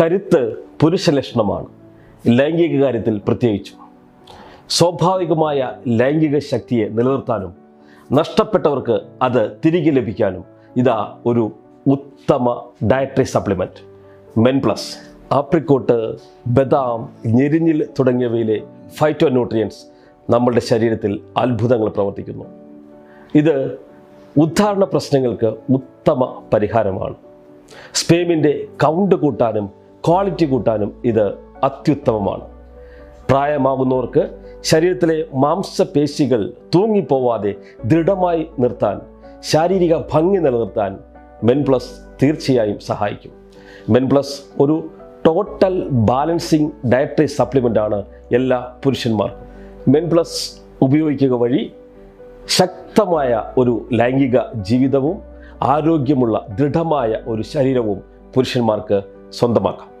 കരുത്ത് പുരുഷ ലക്ഷണമാണ് ലൈംഗിക കാര്യത്തിൽ പ്രത്യേകിച്ചും. സ്വാഭാവികമായ ലൈംഗിക ശക്തിയെ നിലനിർത്താനും നഷ്ടപ്പെട്ടവർക്ക് അത് തിരികെ ലഭിക്കാനും ഇതാ ഒരു ഉത്തമ dietary supplement men plus apricot ബദാം ഞെരിഞ്ഞിൽ തുടങ്ങിയവയിലെ ഫൈറ്റോ ന്യൂട്രിയൻസ് നമ്മളുടെ ശരീരത്തിൽ അത്ഭുതങ്ങൾ പ്രവർത്തിക്കുന്നു. ഇത് ഉദ്ധാരണ പ്രശ്നങ്ങൾക്ക് ഉത്തമ പരിഹാരമാണ്. സ്പേമിന്റെ കൗണ്ട് കൂട്ടാനും ക്വാളിറ്റി കൂട്ടാനും ഇത് അത്യുത്തമമാണ്. പ്രായമാകുന്നവർക്ക് ശരീരത്തിലെ മാംസപേശികൾ തൂങ്ങിപ്പോവാതെ ദൃഢമായി നിർത്താൻ ശാരീരിക ഭംഗി നിലനിർത്താൻ മെൻ പ്ലസ് തീർച്ചയായും സഹായിക്കും. മെൻ പ്ലസ് ഒരു ടോട്ടൽ ബാലൻസിങ് ഡയറ്ററി സപ്ലിമെന്റ് ആണ് എല്ലാ പുരുഷന്മാർക്കും. മെൻ പ്ലസ് ഉപയോഗിക്കുക വഴി ശക്തമായ ഒരു ലൈംഗിക ജീവിതവും ആരോഗ്യമുള്ള ദൃഢമായ ഒരു ശരീരവും പുരുഷന്മാർക്ക് സ്വന്തമാക്കാം.